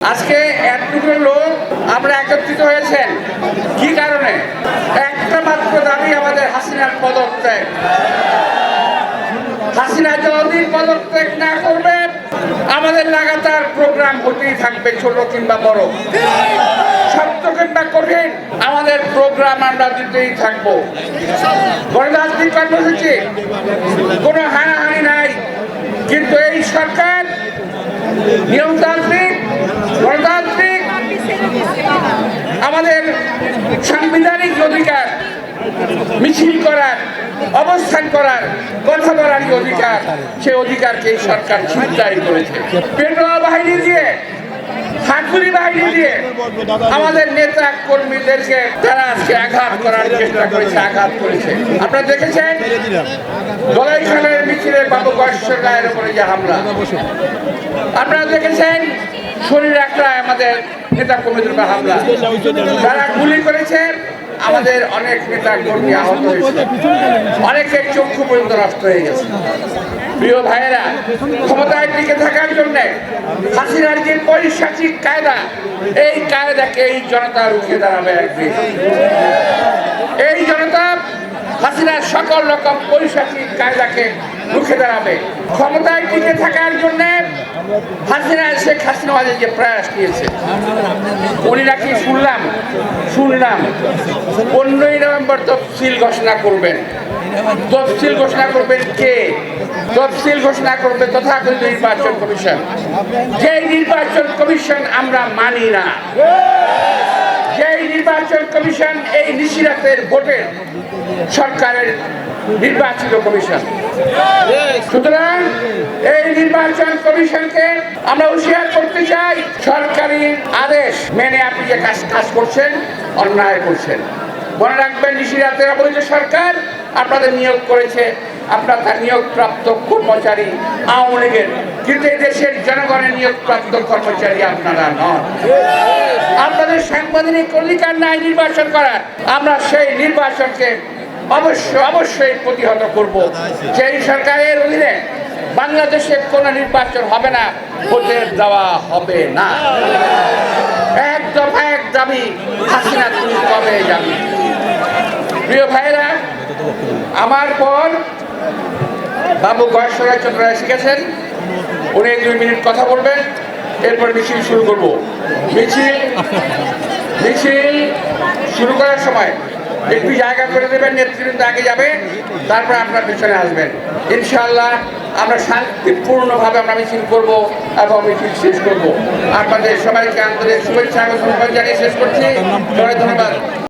আজকে এক এতটুকু লোক আমরা একত্রিত হয়েছেন। কি কারণে? একটা মাত্র দাবি আমাদের হাসিনার পদত্যাগ। হাসিনা যতদিন পদত্যাগ না করবে আমাদের লাগাতার প্রোগ্রাম হতেই থাকবে ছোট কিংবা বড়। শক্ত কিংবা কঠিন, আমাদের প্রোগ্রাম আমরা দিতেই থাকব। গণতান্ত্রিক কর্মসূচি কোনো হানাহানি নাই। কিন্তু এই সরকার নিয়মতান্ত্রিক গণতান্ত্রিক আমাদের সাংবিধানিক অধিকার, মিছিল করার, অবস্থান করার, কথা বলার অধিকার, সে অধিকারকে সরকার ছিনতাই করেছে। পেট্রোল বাহিনী দিয়ে হাতুড়ি বাহিনী দিয়ে আমাদের নেতা কর্মীদেরকে তারা আজকে আঘাত করার চেষ্টা করেছে, আঘাত করেছে। আপনারা দেখেছেন? গলাইখানের মিছিলে বাবু কয়েশ্বর রায়ের উপরে যে হামলা। আপনারা দেখেছেন? শরীর একটা আমাদের নেতা কর্মীদের উপর হামলা। যারা গুলি করেছে আমাদের অনেক নেতা কর্মী আহত অনেকের চক্ষু পর্যন্ত নষ্ট হয়ে গেছে। প্রিয় ভাইয়েরা, ক্ষমতায় টিকে থাকার জন্য হাসিনার যে পৈশাচিক কায়দা, এই কায়দাকে এই জনতা রুখে দাঁড়াবে একদিন। এই জনতা হাসিনার সকল রকম পৈশাচিক কায়দাকে রুখে দাঁড়াবে। ক্ষমতায় টিকে থাকার জন্য হাসিনা শেখ হাসিনা যে প্রয়াস নিয়েছে উনি নাকি শুনলাম শুনলাম, পনেরোই নভেম্বর তফসিল ঘোষণা করবেন। তফসিল ঘোষণা করবেন কে? তফসিল ঘোষণা করবে তথাকথিত নির্বাচন কমিশন। যে নির্বাচন কমিশন আমরা মানি না। যেই নির্বাচন কমিশন এই নিশিরাতের ভোটের সরকারের নির্বাচিত কমিশন। সুতরাং এই নির্বাচন কমিশনকে আমরা হুঁশিয়ার করতে চাই সরকারি আদেশ মেনে আপনি যে কাজ কাজ করছেন অন্যায় করছেন। মনে রাখবেন নিশিরাতের অবৈধ সরকার আপনাদের নিয়োগ করেছে। আপনার তার নিয়োগপ্রাপ্ত কর্মচারী আওয়ামী লীগের। কিন্তু এই দেশের জনগণের নিয়োগপ্রাপ্ত কর্মচারী আপনারা নন। আপনাদের সাংবিধানিক অধিকার নাই নির্বাচন করার। আমরা সেই নির্বাচনকে অবশ্যই অবশ্যই প্রতিহত করব। সেই সরকারের অধীনে বাংলাদেশে কোনো নির্বাচন হবে না হতে দেওয়া হবে না। এক দফা এক দাবি হাসিনা তুমি কবে যাবি প্রিয় ভাইরা আমার পর বাবু গয়েশ্বরাজ চন্দ্র শিখেছেন উনি দুই মিনিট কথা বলবেন, এরপর মিছিল শুরু করব। মিছিল মিছিল শুরু করার সময় একটু জায়গা করে দেবেন, নেতৃবৃন্দ আগে যাবে, তারপর আপনার পিছনে আসবেন। ইনশাল্লাহ আমরা শান্তিপূর্ণভাবে আমরা মিছিল করব এবং মিছিল শেষ করব। আপনাদের সবাইকে আন্তরিক শুভেচ্ছা এবং সম্মান জানিয়ে শেষ করছি। সবাই ধন্যবাদ।